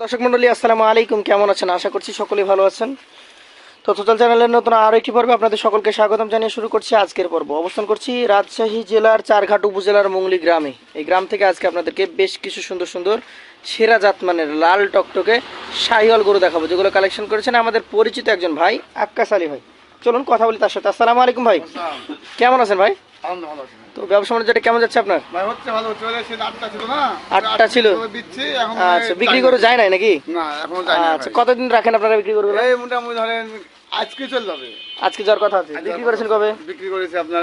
দর্শক মন্ডলী, আসসালামু আলাইকুম। কেমন আছেন? আশা করছি সকলেই ভালো আছেন। তো টোটাল চ্যানেলের নতুন আরও একটি পর্বে আপনাদের সকলকে স্বাগতম জানিয়ে শুরু করছি আজকের পর্ব। অবস্থান করছি রাজশাহী জেলার চারঘাট উপজেলার মুংলি গ্রামে। এই গ্রাম থেকে আজকে আপনাদেরকে বেশ কিছু সুন্দর সুন্দর, সেরা জাতমানের লাল টকটকে শাহিওয়াল গরু দেখাবো, যেগুলো কালেকশন করেছেন আমাদের পরিচিত একজন ভাই আক্কাস আলী ভাই। চলুন কথা বলি তার সাথে। আসসালামু আলাইকুম ভাই। কেমন আছেন ভাই? তো ব্যবসা বাণিজ্যটা কেমন যাচ্ছে আপনার? আটটা ছিল আচ্ছা বিক্রি করে যায় নাই নাকি? আচ্ছা কতদিন রাখেন আপনারা বিক্রি করবেন মোটামুটি ধরেন আজকে চলে যাবে। আজকে যাওয়ার কথা আছে। বিক্রি করেছেন কবে? বিক্রি করেছে আপনার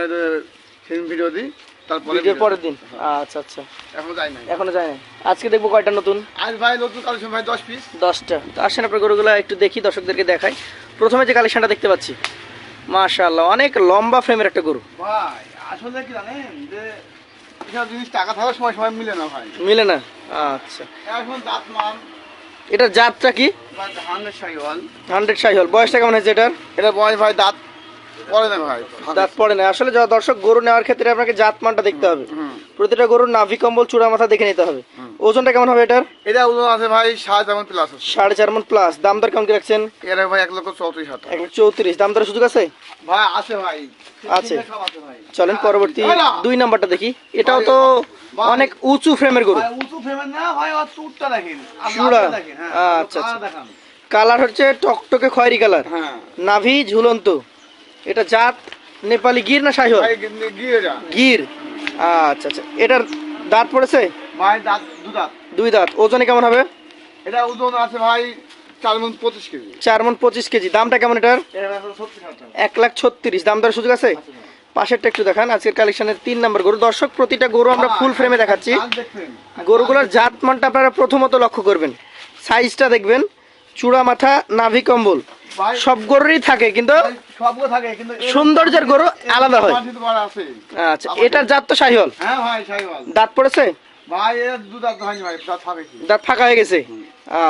ভিডিও দিই তারপরে পরের দিন। আচ্ছা আচ্ছা। এখনও যায় নাই। এখনও যায় না আজকে দেখব কয়টা নতুন? আজ ভাই নতুন কালেকশন ভাই দশ পিস দশটা। তো আসেন আপনার গরুগুলো একটু দেখি দর্শকদেরকে দেখাই। প্রথমে যে কালেকশনটা দেখতে পাচ্ছি মাশাআল্লাহ অনেক লম্বা ফ্রেমের একটা গরু। ভাই আসলে কি জানেন যে এসব জিনিস টাকা থাকার সময় সময় মিলে না ভাই। মিলে না? আচ্ছা। এখন দাঁত মান এটার জাতটা কি? হান্ড্রেড সাইওয়াল হান্ড্রেড সাইহল বয়সটা কেমন হয়েছে এটার? এটা বয়স ভাই দাঁত পড়ে না ভাই? দাঁত পড়ে না। আসলে যা দর্শক গরু নেওয়ার ক্ষেত্রে আপনাকে জাত মানটা দেখতে হবে। প্রতিটা গরুর নাভি কম্বল চূড়া মাথা দেখে নিতে হবে। ওজনটা কেমন হবে এটার? এটা ওজন আছে ভাই প্লাস সাড়ে চার মন প্লাস দাম দর কেমন কি রাখছেন? এরা ভাই এক লক্ষ চৌত্রিশ হাজার এক লাখ চৌত্রিশ। দাম দরের সুযোগ আছে? ভাই আছে ভাই। আছে। চলেন পরবর্তী দুই নাম্বারটা দেখি। এটাও তো অনেক উঁচু ফ্রেমের গরু। উঁচু ফেমেন না ভাই আর চুটটা দেখেন। চূড়া? হ্যাঁ। আচ্ছা, আচ্ছা। কালার হচ্ছে টকটকে খয়েরি কালার হ্যাঁ। নাভি ঝুলন্ত। এটা জাত নেপালি গির না যা গির আচ্ছা আচ্ছা। এটার দাঁত পড়েছে? ভাই দাঁত দু দাঁত। দুই দাঁত। ওজনে কেমন হবে? এটা ওজন আছে ভাই চার মন পঁচিশ কেজি। চার মন পঁচিশ কেজি। দামটা কেমন এটার? এক লাখ ছত্রিশ। দাম দরের সুযোগ আছে? পাশেরটা একটু দেখান। আজকের কালেকশনের তিন নাম্বার গরু। দর্শক প্রতিটা গরু আমরা ফুল ফ্রেমে দেখাচ্ছি। গরুগুলোর জাত মানটা আপনারা প্রথমত লক্ষ্য করবেন। সাইজটা দেখবেন। চূড়া মাথা নাভি কম্বল। সব গরুরই থাকে কিন্তু সৌন্দর্যের গরু আলাদা হয়। আচ্ছা এটার জাত তো শাহিওয়াল হ্যাঁ দাঁত পড়েছে? ভাই দাঁত ফাঁকা হয়ে গেছে?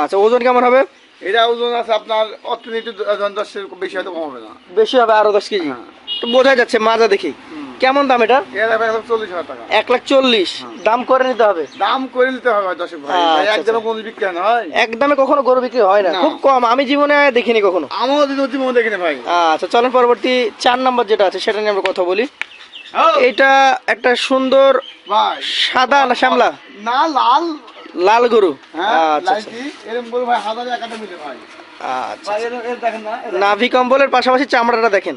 আচ্ছা ওজন কেমন হবে? এটা ওজন আছে আপনার অর্থনীতি বেশি হয়তো কমাবে না। বেশি হবে আরও দশ কেজি। হ্যাঁ। তো বোঝা যাচ্ছে মাজা দেখি। কেমন দাম এটা? এর ভাই এখন চল্লিশ হাজার টাকা। এক লাখ চল্লিশ। দাম করে নিতে হবে? দাম করে নিতে হবে দশেক ভাই। আচ্ছা, আচ্ছা। একদমে বিক্রি হয় একদমে কখনো গরু বিক্রি হয় না। খুব কম। আমি জীবনে দেখিনি কখনো। দেখিনি ভাই। আচ্ছা চলেন পরবর্তী চার নম্বর যেটা আছে সেটা নিয়ে আমরা কথা বলি। হ্যাঁ, এটা একটা সুন্দর সাদা না শ্যামলা? না লাল। লাল গরু। নাভি কম্বলের পাশাপাশি চামড়াটা দেখেন।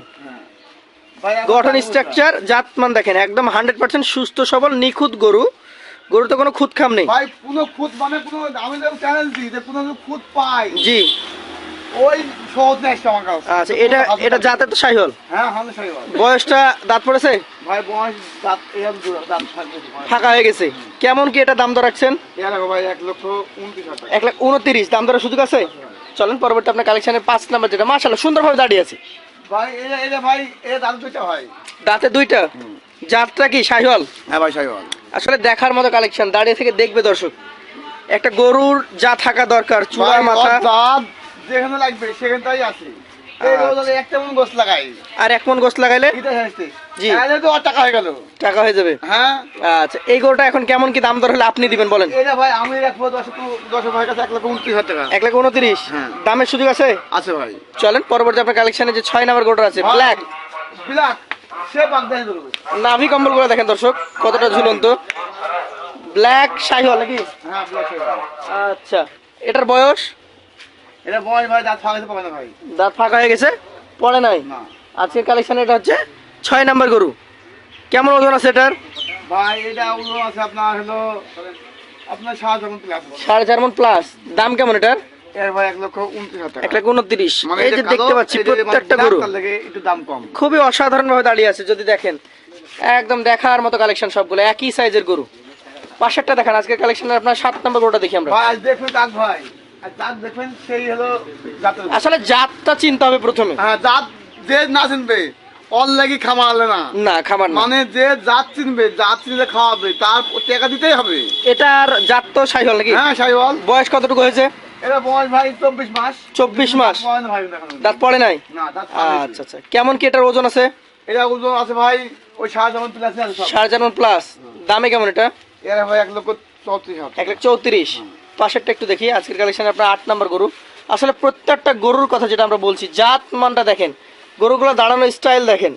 গঠন স্ট্রাকচার জাতমান দেখেন একদম হান্ড্রেড পার্সেন্ট সুস্থ সবল নিখুঁত গরু। গরুতে কোনো খুদ খাম নেই। ভাই কোনো খুদ মানে কোনো আমি চ্যানেল দিই যে কোনো খুদ পাই। জি। ওই সহজ নেই আমার কাছে। আচ্ছা এটা এটা জাতের তো সাইহল। হ্যাঁ হামলে সাই ভাই বয়সটা দাঁত পড়েছে? ভাই বয়স দাঁত এর দু দাঁত ফাঁকা হয়ে গেছে। কেমন কি এটা দাম দর রাখছেন? এর আগে ভাই এক লক্ষ উনত্রিশ হাজার টাকা। এক লাখ উনত্রিশ দাম দরের সুযোগ আছে? চলেন পরবর্তী আপনার কালেকশনের পাঁচ নাম্বার যেটা মাশাল্লাহ সুন্দরভাবে দাঁড়িয়ে আছে। ভাই এটা এটা ভাই এ দাঁত দুইটা ভাই। দাঁতে দুইটা? জাতটা কি শাহিওয়াল হ্যাঁ ভাই শাহিওয়াল আসলে দেখার মতো কালেকশন দাঁড়িয়ে থেকে দেখবে দর্শক। একটা গরুর যা থাকা দরকার চূড়ার মাথা। যেখানে লাগবে সেখানটাই আছে। আর এক মন গোস লাগাইলে? জি। তো আর টাকা হয়ে গেল। টাকা হয়ে যাবে? হ্যাঁ। আচ্ছা এই গরুটা এখন কেমন কি দাম দর হলে আপনি দিবেন বলেন? এটা ভাই আমি রাখব দশ দশ ভাইয়ের কাছে এক লক্ষ উনত্রিশ হাজার টাকা। এক লাখ উনত্রিশ? হ্যাঁ। দামের সুযোগ আছে? আছে ভাই। চলেন পরবর্তী আপনার কালেকশনে যে ছয় নাম্বার গরুটা আছে ব্ল্যাক ব্ল্যাক সে বাগ ধরবে নাভি কম্বল করে দেখেন দর্শক কতটা ঝুলন্ত। ব্ল্যাক শাহিওয়াল নাকি? হ্যাঁ ব্ল্যাক আচ্ছা এটার বয়স? এটা বয়স ভাই দাঁত ফাঁকাতে পাবে না ভাই। দাঁত ফাঁকা হয়ে গেছে? পড়ে নাই? না। আজকের কালেকশন এটা হচ্ছে ছয় নাম্বার গরু। কেমন ওজন আছে এটার? ভাই এটা ওজন আছে আপনার হলো আপনার সাত যেমন প্লাস সাড়ে চার মন প্লাস দাম কেমন এটার? মানে মানে খুবই অসাধারণ ভাবে দাঁড়িয়ে আছে যদি দেখেন। একদম দেখার মতো কালেকশন সবগুলো একই সাইজের গরু। পাশেরটা দেখেন আজকের কালেকশন আপনার সাত নম্বর গরুটা দেখি আমরা। দাঁত ভাই। দেখবেন সেই হলো আসলে জাতটা চিনতে হবে প্রথমে। হ্যাঁ জাত যে না চিনবে অল লাগি খামালে না। না খাবার না। মানে যে জাত চিনবে জাত চিনলে খাওয়াবে তার টাকা দিতেই হবে। এটার জাত তো সাইহল নাকি? হ্যাঁ সাইওয়াল বয়স কতটুকু হয়েছে? এটা বয়স ভাই চব্বিশ মাস। চব্বিশ মাস। দাঁত পড়ে নাই? আচ্ছা আচ্ছা। কেমন কি এটার ওজন আছে? এটা ওজন আছে ভাই ওই প্লাস প্লাস দামে কেমন এটা? এরা ভাই এক লক্ষ চৌত্রিশ এক লাখ চৌত্রিশ। পাশেরটা একটু দেখি আজকের কালেকশনে আপনার আট নাম্বার গরু। আসলে প্রত্যেকটা গরুর কথা যেটা আমরা বলছি জাত মানটা দেখেন গরুগুলো দাঁড়ানো স্টাইল দেখেন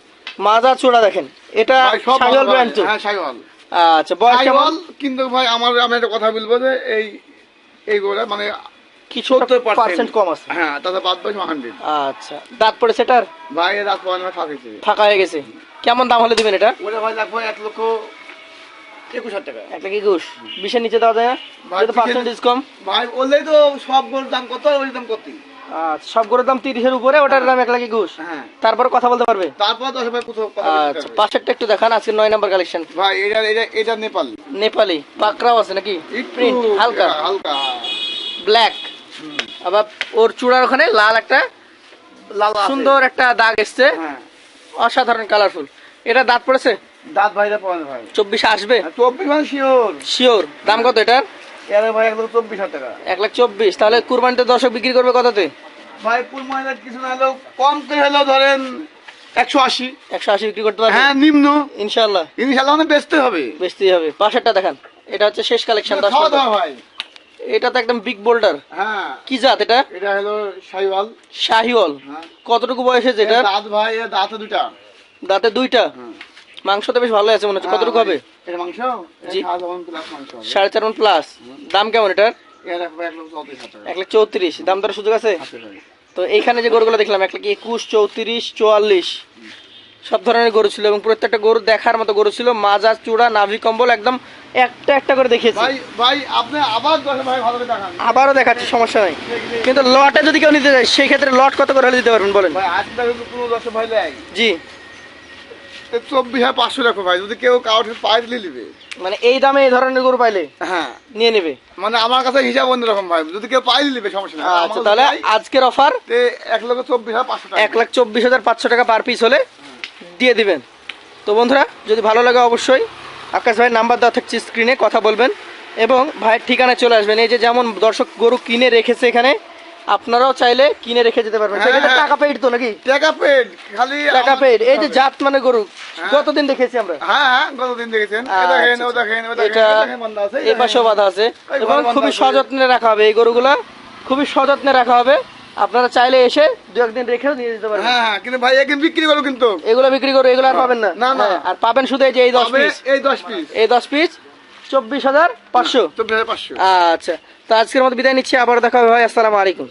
মাজা চূড়া দেখেন এটা সাইওয়াল ব্র্যান্ড তো। হ্যাঁ আচ্ছা বয়স কেমন? কিন্তু ভাই আমার আমি একটা কথা বলব যে এই এইগুলো মানে কিছু 70% পার্সেন্ট। কম আছে? হ্যাঁ তাতে বাদ বাকি হান্ড্রেড আচ্ছা দাঁত পড়ে সেটার ভাই পয়েন্ট থাকেছে ফাঁকা হয়ে গেছে। কেমন দাম হলে দিবেন এটা? ওটা ভাই লাগবে এক লক্ষ একুশ হাজার টাকা। একটা কি বিশের নিচে দেওয়া যায় না? পার্সেন্টেজ কম। ভাই বললেই তো সব গরুর দাম কত ওই দাম কত? সব গরুর দাম তিরিশের উপরে ওটার দাম এক লাখি ঘুষ হ্যাঁ। কথা বলতে পারবে? তারপর দশ ভাই কোথাও আচ্ছা পাশেরটা একটু দেখান আজকে নয় নাম্বার কালেকশন ভাই এটা এটা এটা নেপাল। নেপালি পাকড়াও আছে নাকি? প্রিন্ট হালকা। হালকা। ব্ল্যাক আবার ওর চূড়ার ওখানে লাল একটা লাল সুন্দর একটা দাগ এসছে। হ্যাঁ। অসাধারণ কালারফুল এটা দাঁত পড়েছে? দাঁত ভাইরা পয়েন্ট ভাই। চব্বিশে আসবে? চব্বিশ মানে শিওর। শিওর। দাম কত এটার? এর ভাই এক লক্ষ চব্বিশ হাজার টাকা। এক লাখ চব্বিশ। তাহলে কুরবানিতে দর্শক বিক্রি করবে কততে? ভাই মহিলা কিছু না হলেও কম করে হলেও ধরেন একশো আশি। একশো আশি বিক্রি করতে পারবে? হ্যাঁ নিম্ন। ইনশাল্লাহ ইনশাল্লাহ মানে বেচতে হবে। বেচতেই হবে। পাশেরটা দেখান। এটা হচ্ছে শেষ কালেকশন ভাই। এটা তো একদম বিগ বোল্ডার হ্যাঁ। কি জাত এটা? এটা হলো শাহিওয়াল। হ্যাঁ। কতটুকু বয়স এর দাঁত ভাই দাঁতে দুটা দাঁতে দুইটা। মাংস তো বেশ ভালো আছে মনে হচ্ছে। কতটুকু হবে? এটা মাংস? জি। সাড়ে চার মন প্লাস দাম কেমন এটার? এক লাখ চৌত্রিশ দাম দর সুযোগ আছে? তো এইখানে যে গরুগুলো দেখলাম এক লাখ একুশ চৌত্রিশ চুয়াল্লিশ। সব ধরনের গরু ছিল এবং প্রত্যেকটা গরু দেখার মতো গরু ছিল। মাজা চূড়া নাভি কম্বল একদম একটা একটা করে দেখিয়েছি। ভাই আপনি আবার ভাই ভালো দেখান। আবারও দেখাচ্ছি সমস্যা নাই। কিন্তু লটে যদি কেউ নিতে চায় সেই ক্ষেত্রে লট কত করে হলে দিতে পারবেন বলেন? ভাই আজকে কিন্তু কোনো দশ ভাই জি। চব্বিশ হাজার পাঁচশো রাখো ভাই যদি কেউ দিলে নিবে। মানে এই দামে এই ধরনের গরু পাইলে হ্যাঁ। নিয়ে নেবে? মানে আমার কাছে হিসাব অন্যরকম ভাই। যদি কেউ পাই নিবে সমস্যা নেই। আচ্ছা তাহলে আজকের অফার এক লক্ষ চব্বিশ হাজার পাঁচশো টাকা। এক লাখ চব্বিশ হাজার পাঁচশো টাকা পার পিস হলে দিয়ে দিবেন। তো বন্ধুরা যদি ভালো লাগে অবশ্যই আকাশ ভাই নাম্বার দেওয়া থাকছে স্ক্রিনে কথা বলবেন। এবং ভাইয়ের ঠিকানায় চলে আসবেন। এই যে যেমন দর্শক গরু কিনে রেখেছে এখানে আপনারাও চাইলে কিনে রেখে যেতে পারবেন। হ্যাঁ, সেক্ষেত্রে হ্যাঁ। টাকা পেইড তো নাকি? টাকা পেড খালি টাকা পেইড এই যে জাত মানে গরু হ্যাঁ। কতদিন দেখেছি আমরা? হ্যাঁ হ্যাঁ গতদিন দেখেছেন? এ আচ্ছা, দেখেন ও আচ্ছা। দেখেন ও দেখেন এটা এই পাশেও বাধা আছে। এবং খুবই সযত্নে রাখা হবে এই গরুগুলা। খুবই সযত্নে রাখা হবে। আপনারা চাইলে এসে দু একদিন রেখেও নিয়ে যেতে পারবেন। হ্যাঁ হ্যাঁ কিন্তু ভাই এখন বিক্রি করো কিন্তু। এগুলো বিক্রি করে এগুলো আর পাবেন না। না, না। হ্যাঁ, আর পাবেন শুধু এই যে এই দশ তবে পিস এই দশ পিস এই দশ পিস চব্বিশ হাজার পাঁচশো। চব্বিশ হাজার পাঁচশো। আচ্ছা তো আজকের মতো বিদায় নিচ্ছি আবার দেখা হবে ভাই আসসালামু আলাইকুম।